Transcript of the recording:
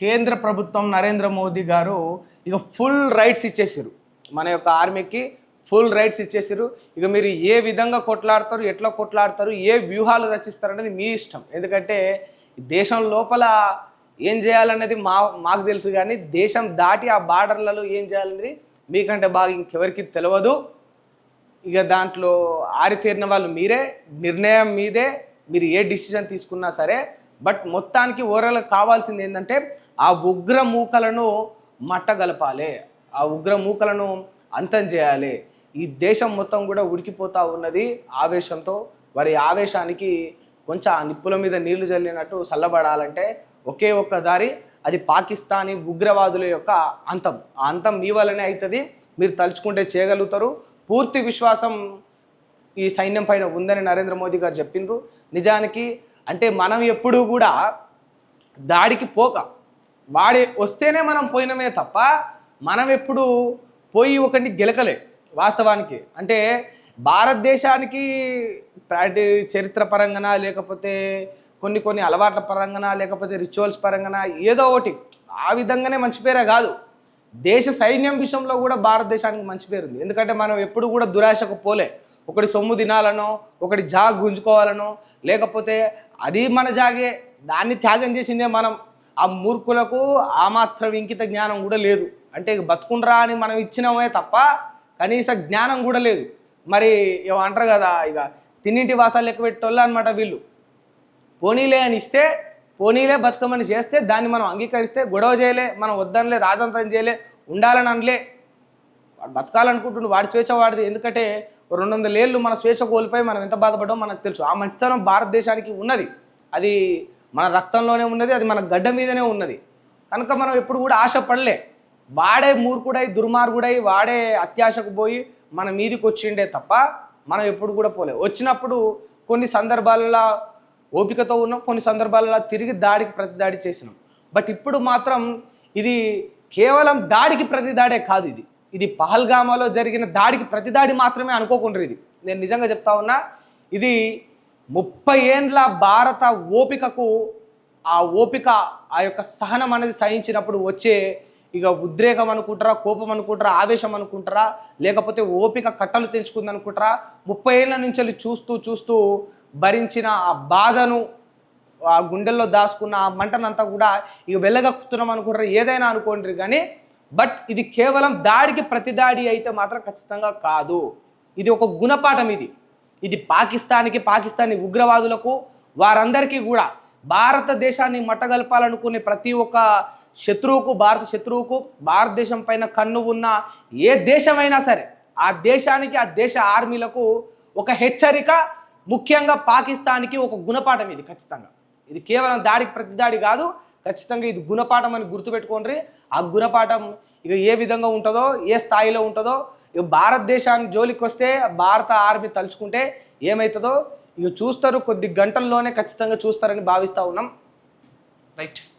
కేంద్ర ప్రభుత్వం నరేంద్ర మోదీ గారు ఇక ఫుల్ రైట్స్ ఇచ్చేసారు మన యొక్క ఆర్మీకి ఫుల్ రైట్స్ ఇచ్చేసారు ఇక మీరు ఏ విధంగా కొట్లాడతారు ఎట్లా కొట్లాడతారు ఏ వ్యూహాలు రచిస్తారు అనేది మీ ఇష్టం. ఎందుకంటే దేశం లోపల ఏం చేయాలనేది మా మాకు తెలుసు కానీ దేశం దాటి ఆ బార్డర్లలో ఏం చేయాలనేది మీకంటే బాగా ఇంకెవరికి తెలియదు ఇక దాంట్లో ఆరితేరిన వాళ్ళు మీరే నిర్ణయం మీదే మీరు ఏ డిసిజన్ తీసుకున్నా సరే. బట్ మొత్తానికి ఓవరాల్ కావాల్సింది ఏంటంటే ఆ ఉగ్ర మూకలను మట్టగలపాలి ఆ ఉగ్ర మూకలను అంతం చేయాలి. ఈ దేశం మొత్తం కూడా ఉడికిపోతూ ఉన్నది ఆవేశంతో. వారి ఆవేశానికి కొంచెం ఆ నిప్పుల మీద నీళ్ళు చల్లినట్టు చల్లబడాలంటే ఒకే ఒక్క దారి అది పాకిస్తానీ ఉగ్రవాదుల యొక్క అంతం. ఆ అంతం మీ వల్లనే అవుతుంది మీరు తలుచుకుంటే చేయగలుగుతారు. పూర్తి విశ్వాసం ఈ సైన్యం పైన ఉందని నరేంద్ర మోదీ గారు చెప్పిండ్రు. నిజానికి అంటే మనం ఎప్పుడూ కూడా దాడికి పోక వాడి వస్తేనే మనం పోయినమే తప్ప మనం ఎప్పుడు పోయి ఒకటి గెలకలే వాస్తవానికి. అంటే భారతదేశానికి ప్రాటి చరిత్ర పరంగానా లేకపోతే కొన్ని కొన్ని అలవాట్ల పరంగానా లేకపోతే రిచువల్స్ పరంగానా ఏదో ఒకటి ఆ విధంగానే మంచి పేరే కాదు. దేశ సైన్యం విషయంలో కూడా భారతదేశానికి మంచి పేరు ఉంది. ఎందుకంటే మనం ఎప్పుడు కూడా దురాశకు పోలే. ఒకటి సొమ్ము తినాలనో ఒకటి జాగ్ గుంజుకోవాలనో లేకపోతే అది మన జాగే దాన్ని త్యాగం చేసిందే మనం. ఆ మూర్ఖులకు ఆ మాత్రం ఇంకిత జ్ఞానం కూడా లేదు. అంటే ఇక బతుకుండ్రా అని మనం ఇచ్చినామే తప్ప కనీస జ్ఞానం కూడా లేదు. మరి అంటారు కదా ఇక తిన్నింటి వాసాలు లెక్క పెట్టోళ్ళు అనమాట వీళ్ళు. పోనీలే అని ఇస్తే పోనీలే బతుకమని చేస్తే దాన్ని మనం అంగీకరిస్తే గొడవ చేయలే మనం వద్దనలే రాజంతం చేయలే ఉండాలని అనలే. వాడు బతకాలనుకుంటుండు వాడి స్వేచ్ఛ వాడిది. ఎందుకంటే రెండు వందల ఏళ్ళు మన స్వేచ్ఛ కోల్పోయి మనం ఎంత బాధపడ్డామో మనకు తెలుసు. ఆ మంచితనం భారతదేశానికి ఉన్నది. అది మన రక్తంలోనే ఉన్నది అది మన గడ్డ మీదనే ఉన్నది. కనుక మనం ఎప్పుడు కూడా ఆశపడలే. వాడే మూర్ఖుడై దుర్మార్గుడై వాడే అత్యాశకు పోయి మన మీదికి వచ్చిండే తప్ప మనం ఎప్పుడు కూడా పోలే. వచ్చినప్పుడు కొన్ని సందర్భాలలో ఓపికతో ఉన్నాం కొన్ని సందర్భాలలో తిరిగి దాడికి ప్రతి దాడి చేసినాం. బట్ ఇప్పుడు మాత్రం ఇది కేవలం దాడికి ప్రతి దాడే కాదు ఇది. ఇది పహల్గామాలో జరిగిన దాడికి ప్రతి దాడి మాత్రమే అనుకోకుండా ఇది. నేను నిజంగా చెప్తా ఉన్నా ఇది ముప్పై ఏండ్ల భారత ఓపికకు ఆ ఓపిక ఆ యొక్క సహనం అనేది సహించినప్పుడు వచ్చే ఇక ఉద్రేకం అనుకుంటారా కోపం అనుకుంటారా ఆవేశం అనుకుంటారా లేకపోతే ఓపిక కట్టలు తెంచుకుంది అనుకుంటారా ముప్పై ఏళ్ళ నుంచి వెళ్ళి చూస్తూ చూస్తూ భరించిన ఆ బాధను ఆ గుండెల్లో దాచుకున్న ఆ మంటనంతా కూడా ఇక వెళ్ళగక్కుతున్నాం అనుకుంటారు ఏదైనా అనుకోండి కానీ బట్ ఇది కేవలం దాడికి ప్రతి దాడి అయితే మాత్రం ఖచ్చితంగా కాదు. ఇది ఒక గుణపాఠం ఇది. ఇది పాకిస్తాన్కి పాకిస్తానీ ఉగ్రవాదులకు వారందరికీ కూడా భారతదేశాన్ని మట్టగలపాలనుకునే ప్రతి ఒక్క శత్రువుకు భారత శత్రువుకు భారతదేశం పైన కన్ను ఉన్న ఏ దేశమైనా సరే ఆ దేశానికి ఆ దేశ ఆర్మీలకు ఒక హెచ్చరిక ముఖ్యంగా పాకిస్తాన్కి ఒక గుణపాఠం ఇది ఖచ్చితంగా. ఇది కేవలం దాడికి ప్రతి దాడి కాదు ఖచ్చితంగా ఇది గుణపాఠం అని గుర్తుపెట్టుకోండి. ఆ గుణపాఠం ఇక ఏ విధంగా ఉంటుందో ఏ స్థాయిలో ఉంటుందో ఇక భారతదేశానికి జోలికి వస్తే భారత ఆర్మీ తలుచుకుంటే ఏమవుతుందో ఇక చూస్తారు కొద్ది గంటల్లోనే ఖచ్చితంగా చూస్తారని భావిస్తూ ఉన్నాం. రైట్.